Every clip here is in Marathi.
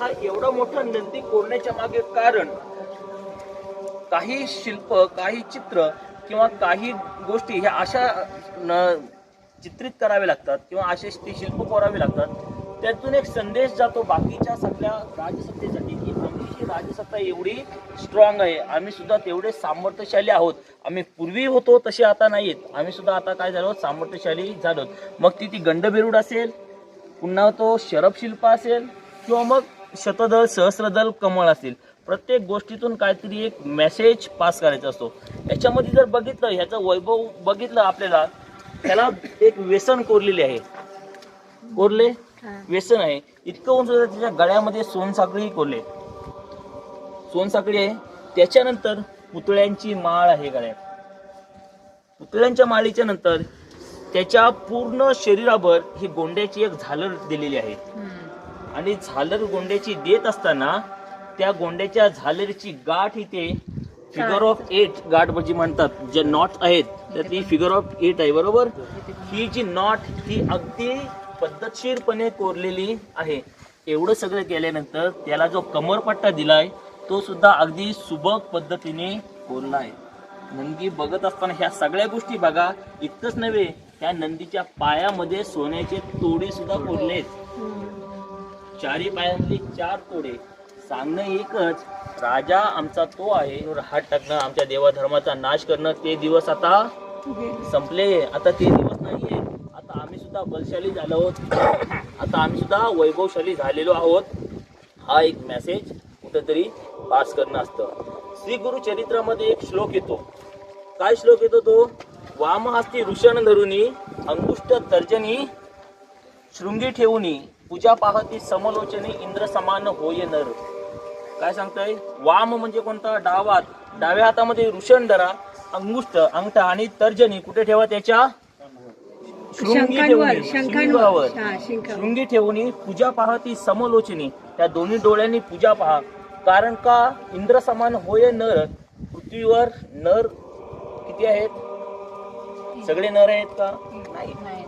हा एवढा मोठा नंदी कोरण्याच्या मागे कारण काही शिल्प काही चित्र किंवा काही गोष्टी ह्या अशा न- चित्रित करावे लागतात किंवा असे ते शिल्प कोरावे लागतात. त्यातून एक संदेश जातो बाकीच्या सगळ्या राजसत्तेसाठी की आमची राजसत्ता एवढी स्ट्रॉंग आहे. आम्ही सुद्धा तेवढे सामर्थ्यशाली आहोत. आम्ही पूर्वी होतो तसे आता नाहीत. आम्ही सुद्धा आता काय झालो? सामर्थ्यशाली झालो मग ती ती गंडबेरूड असेल पुन्हा तो शरब शिल्प असेल किंवा मग शतदल सहस्रदल कमळ असेल प्रत्येक गोष्टीतून काहीतरी एक मेसेज पास करायचा असतो. याच्यामध्ये जर बघितलं ह्याचं वैभव बघितलं आपल्याला त्याला एक व्यसन कोरलेले आहे. कोरले? व्यसन आहे. इतकं उंच त्याच्या गळ्यामध्ये सोनसाखळी कोरले. सोनसाखळी आहे. त्याच्यानंतर पुतळ्यांची माळ आहे गळ्यात. पुतळ्यांच्या माळीच्या नंतर त्याच्या पूर्ण शरीरावर ही गोंड्याची एक झालर दिलेली आहे. आणि झालर गोंड्याची देत असताना त्या गोंड्याच्या झालरीची गाठ इथे फिगर ऑफ एट गाठ म्हणजे म्हणतात जे नॉट आहेत तर ती फिगर ऑफ एट आहे बरोबर? ही जी नॉट ही अगदी पद्धतशीरपणे कोरलेली आहे. एवढं सगळं केल्यानंतर त्याला जो कमरपट्टा दिलाय तो सुद्धा अगदी सुबक पद्धतीने कोरला आहे. नंदी बघत असताना ह्या सगळ्या गोष्टी बघा इतकंच नव्हे त्या नंदीच्या पायामध्ये सोन्याचे तोडे सुद्धा कोरलेत. चारी पायांतली चार तोडे सांगणं एकच राजा आमचा तो आहे. हात टाकणं आमच्या देवाधर्माचा नाश करणं ते दिवस आता संपले. आता ते दिवस नाहीये. आता आम्ही सुद्धा बलशाली झालो आहोत. आता आम्ही सुद्धा वैभवशाली झालेलो आहोत. हा एक मेसेज कुठंतरी पास करणं असतं. श्री गुरु चरित्रामध्ये एक श्लोक येतो. काय श्लोक येतो तो? वामहस्ती ऋषण धरुनी अंगुष्ट तर्जनी शृंगी ठेवूनी. पूजा पाहती समलोचनी इंद्र समान होय नर. काय सांगतोय? वाम म्हणजे कोणता? डावात. डाव्या हातामध्ये ऋषण धरा अंगुष्ट अंगठा आणि तर्जनी. कुठे ठेवा त्याच्या? शृंगी ठेवूनी, शृंगावर. शृंगी ठेवूनी पूजा पहा ती समलोचनी. त्या दोन्ही डोळ्यांनी पूजा पहा. कारण का? इंद्र समान होय नर. पृथ्वीवर नर किती आहेत? सगळे नर आहेत का? नाही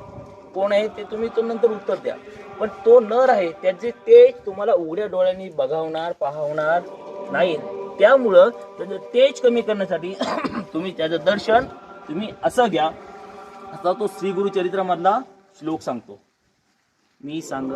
कोण आहे ते तुम्ही तो नंतर उत्तर द्या. पण तो नर आहे त्याचे तेज तुम्हाला उघड्या डोळ्यांनी बघावणार पाहवणार नाही त्यामुळं त्याचं तेज कमी करण्यासाठी तुम्ही त्याचं दर्शन तुम्ही असं घ्या. असा तो श्री गुरुचरित्रामधला श्लोक सांगतो. मी सांग